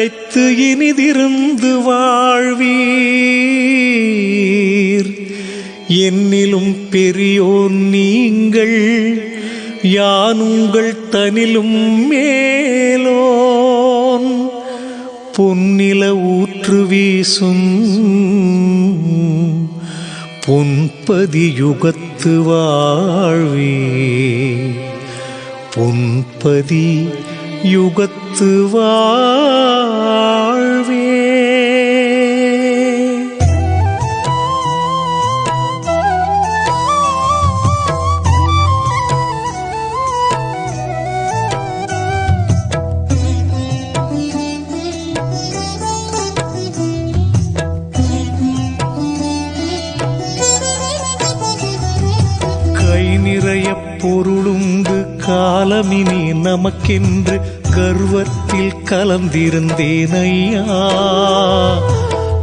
தழைத்து இனிதிருந்து வாழ்வீர். என்னிலும் பெரியோர் நீங்கள் யான் உங்கள் தனிலும் மேலோன். பொன்னில ஊற்று வீசும் பொன்பதி யுகத்து வாழ்வே பொன்பதி யுகத்து வாழ்வே கலந்திருந்தேன் ஐயா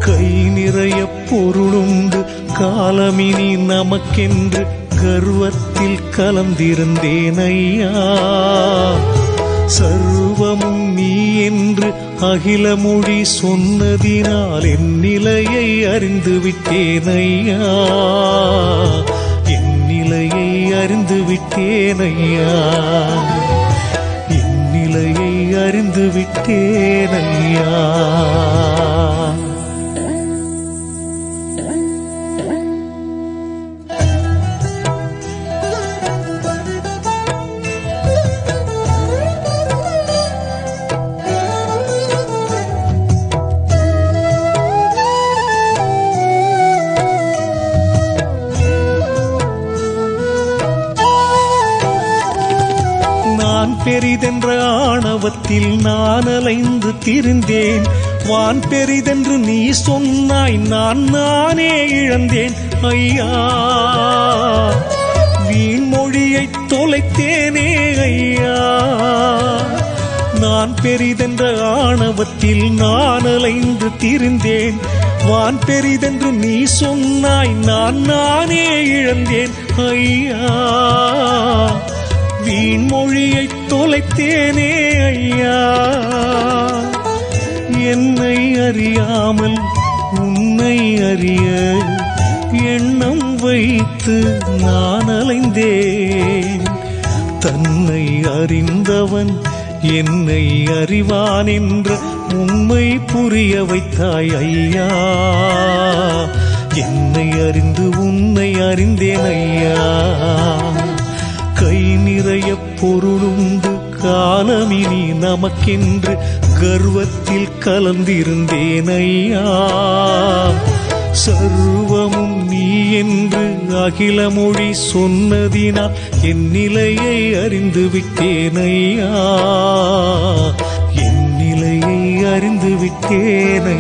கை நிறைய பொருளுண்டு காலமினி நமக்கென்று கர்வத்தில் கலந்திருந்தேன் ஐயா சர்வமும் நீ என்று அகில மொழி சொன்னதினால் என் நிலையை அறிந்து விட்டேன் ஐயா என் நிலையை அறிந்து விட்டேன் ஐயா அறிந்து விட்டேனையா பெரிதென்ற ஆணவத்தில் நான் அலைந்து திரிந்தேன். வான் பெரிதென்று நீ சொன்னாய் நான் நானே இழந்தேன். ஐயா வீண்மொழியை தொலைத்தேனே ஐயா. நான் பெரிதென்ற ஆணவத்தில் நான் அலைந்து திரிந்தேன். வான் பெரிதென்று நீ சொன்னாய் நான் நானே இழந்தேன். ஐயா வீண்மொழியை தொலைத்தேனே ஐயா. என்னை அறியாமல் உன்னை அறிய எண்ணம் வைத்து நான் அலைந்தேன். தன்னை அறிந்தவன் என்னை அறிவான் என்ற உண்மை புரிய வைத்தாய் ஐயா. என்னை அறிந்து உன்னை அறிந்தேன் ஐயா. கை நிறைய பொருளுண்டு காலமினி நமக்கென்று கர்வத்தில் கலந்திருந்தேன் ஐயா சர்வமும் நீ என்று அகில மொழி சொன்னதினால் என் நிலையை அறிந்து விட்டேன் ஐயா என் நிலையை அறிந்து விட்டேன்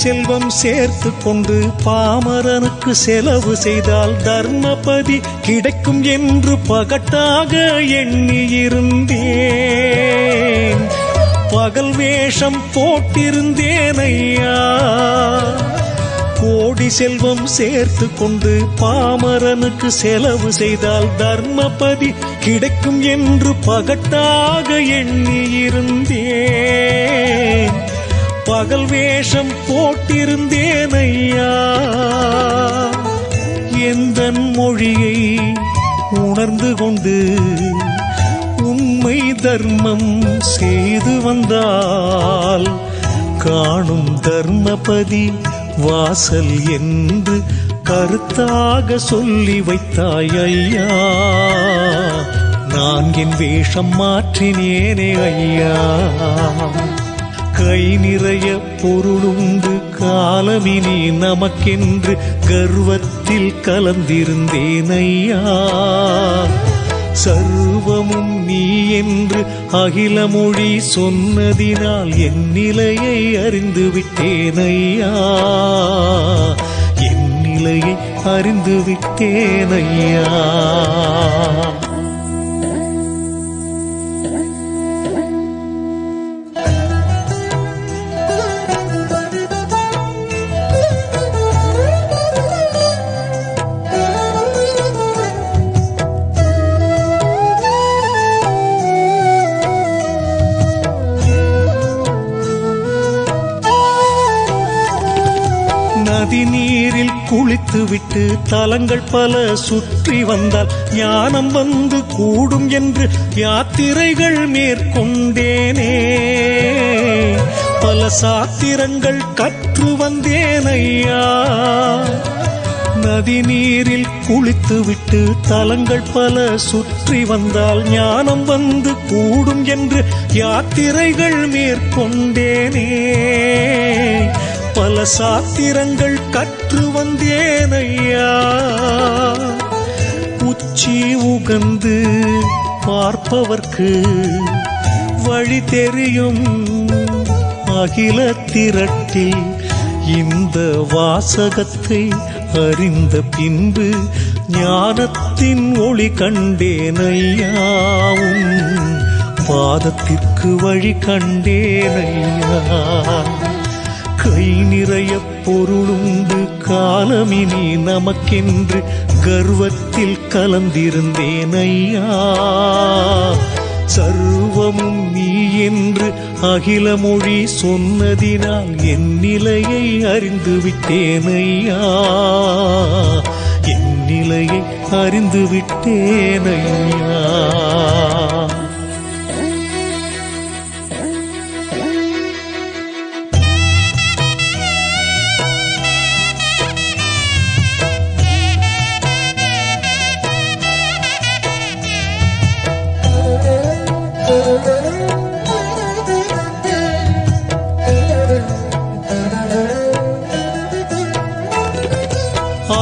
செல்வம் சேர்த்து கொண்டு பாமரனுக்கு செலவு செய்தால் தர்மபதி கிடைக்கும் என்று பகட்டாக எண்ணியிருந்தேன் பகல் வேஷம் போட்டிருந்தேன் ஐயா கோடி செல்வம் சேர்த்து கொண்டு பாமரனுக்கு செலவு செய்தால் தர்மபதி கிடைக்கும் என்று பகட்டாக எண்ணியிருந்தேன் பகல் வேஷம் போட்டிருந்தேன் ஐயா. எந்த மொழியை உணர்ந்து கொண்டு உண்மை தர்மம் செய்து வந்தால் காணும் தர்மபதி வாசல் என்று கருத்தாக சொல்லி வைத்தாய் ஐயா. நான் என் வேஷம் மாற்றினேனே ஐயா. கை நிறைய பொருளுண்டு. காலமினி நமக்கென்று கர்வத்தில் கலந்திருந்தேன் ஐயா சர்வமும் நீ என்று அகில மொழி சொன்னதினால் என் நிலையை அறிந்து விட்டேன் ஐயா என் நிலையை அறிந்து விட்டேன் ஐயா நீரில் குளித்துவிட்டு தலங்கள் பல சுற்றி வந்தால் ஞானம் வந்து கூடும் என்று யாத்திரைகள் மேற்கொண்டேனே. பல சாத்திரங்கள் கற்று வந்தேனையா. நதி நீரில் குளித்துவிட்டு தலங்கள் பல சுற்றி வந்தால் ஞானம் வந்து கூடும் என்று யாத்திரைகள் மேற்கொண்டேனே. பல சாத்திரங்கள் கற்று வந்தேனையா. உச்சி உகந்து பார்ப்பவர்க்கு வழி தெரியும். அகில திரட்டில் இந்த வாசகத்தை அறிந்த பின்பு ஞானத்தின் ஒளி கண்டேனையாவும் பாதத்திற்கு வழி கண்டேனையா. கை நிறைய பொருளுண்டு. காலமினி நமக்கென்று கர்வத்தில் கலந்திருந்தேன் ஐயா. சர்வமும் நீ என்று அகில மொழி சொன்னதினால் என் நிலையை அறிந்து விட்டேன் ஐயா. என் நிலையை அறிந்து விட்டேன் ஐயா.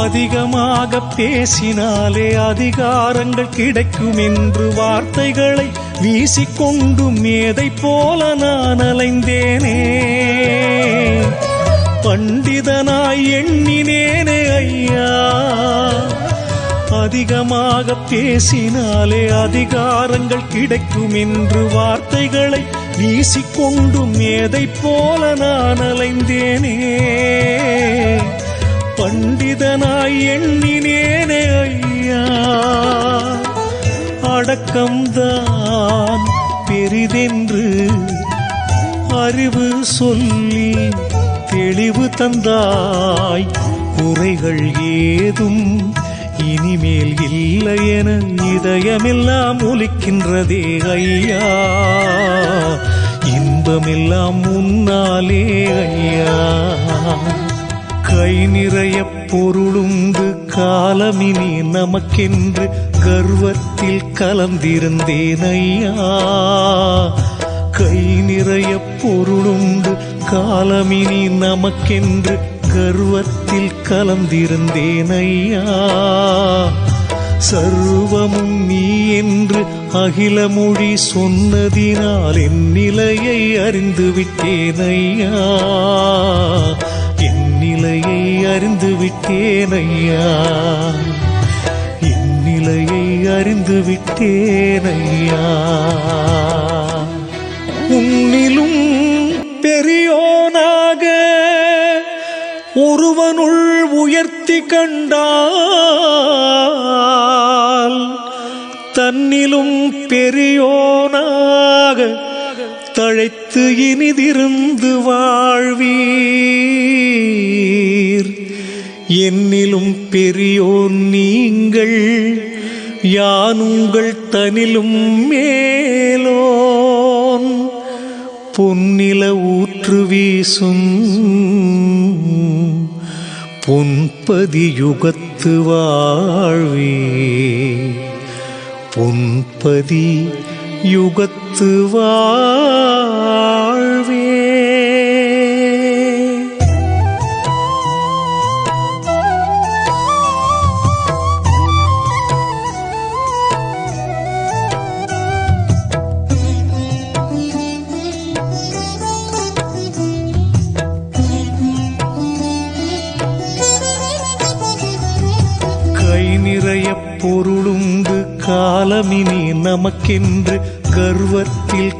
அதிகமாக பேசினாலே அதிகாரங்கள் கிடைக்கும் என்று வார்த்தைகளை வீசிக்கொண்டு மேதை போல நான் அலைந்தேனே. பண்டிதனாய் எண்ணினேனே ஐயா. அதிகமாக பேசினாலே அதிகாரங்கள் கிடைக்கும் என்று வார்த்தைகளை வீசிக்கொண்டு மேதை போல நான் அலைந்தேனே. பண்டிதனாய் எண்ணினேனே ஐயா. அடக்கம்தான் பெரிதென்று அறிவு சொல்லி தெளிவு தந்தாய். குறைகள் ஏதும் இனிமேல் இல்லை என இதயமெல்லாம் ஒலிக்கின்றதே ஐயா. இன்பமெல்லாம் முன்னாலே ஐயா. கை நிறைய பொருளுண்டு. காலமினி நமக்கென்று கர்வத்தில் கலந்திருந்தேன் ஐயா கை நிறைய பொருளுண்டு. காலமினி நமக்கென்று கர்வத்தில் கலந்திருந்தேன் ஐயா சர்வமும் நீ என்று அகிலமொழி சொன்னதினால் என் நிலையை அறிந்து விட்டேன் ஐயா நிலையை அறிந்து விட்டேன் ஐயா. இந்நிலையை அறிந்து விட்டேன் ஐயா. உன்னிலும் பெரியோனாக ஒருவனுள் உயர்த்தி கண்டால் தன்னிலும் பெரியோனாக தழைத்து இனிதிருந்து வாழ்வீர். என்னிலும் பெரியோர் நீங்கள் யான் உங்கள் தனிலும் மேலோன். பொன்னில ஊற்று வீசும் பொன்பதி யுகத்து வாழ்வே பொன்பதி யுகத்து வாழ்வே.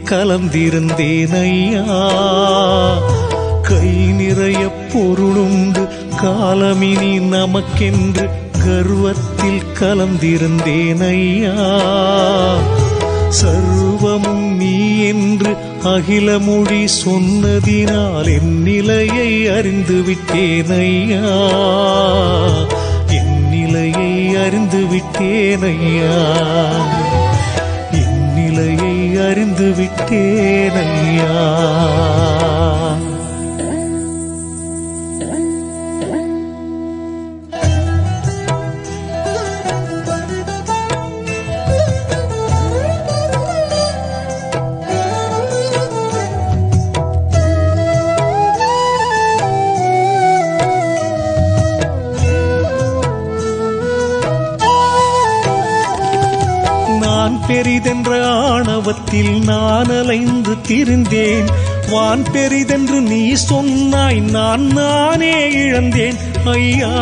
கலந்திருந்தேன் ஐயா கை நிறைய பொருளுண்டு காலமினி நமக்கென்று கர்வத்தில் கலந்திருந்தேன் ஐயா சர்வமும் நீ என்று அகிலமொழி சொன்னதினால் என் நிலையை அறிந்து விட்டேன் ஐயா என் நிலையை அறிந்து விட்டேன் ஐயா அறிந்து விட்டேன் ஐயா. பாவத்தில் நான் அலைந்து திரிந்தேன். வான் பெரிதென்று நீ சொன்னாய் நான் நானே இழந்தேன். ஐயா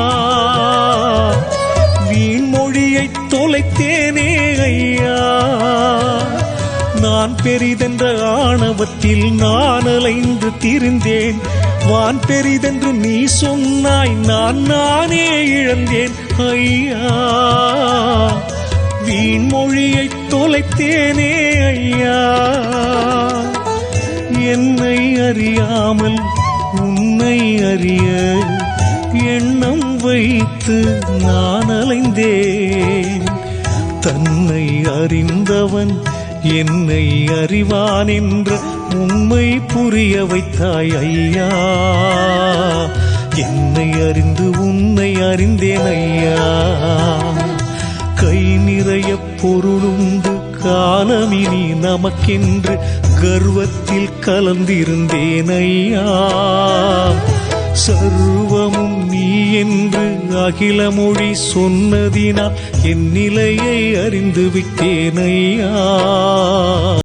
வீண் மொழியை தொலைத்தேனே ஐயா. நான் பெரிதென்ற ஆணவத்தில் நான் அலைந்து திரிந்தேன். வான் பெரிதென்று நீ சொன்னாய் நான் நானே இழந்தேன். ஐயா வீண் மொழியை தொலைத்தேனே ஐயா. என்னை அறியாமல் உன்னை அறிய எண்ணம் வைத்து நான் அலைந்தேன். தன்னை அறிந்தவன் என்னை அறிவான் என்ற உண்மை புரிய வைத்தாய் ஐயா. என்னை அறிந்து உன்னை அறிந்தேன் ஐயா. கரை நிறைய பொருளுண்டு காலமினி நமக்கென்று கர்வத்தில் கலந்திருந்தேன் ஐயா சர்வமும் நீ என்று அகில மொழி சொன்னதினால் என் நிலையை அறிந்து விட்டேன் ஐயா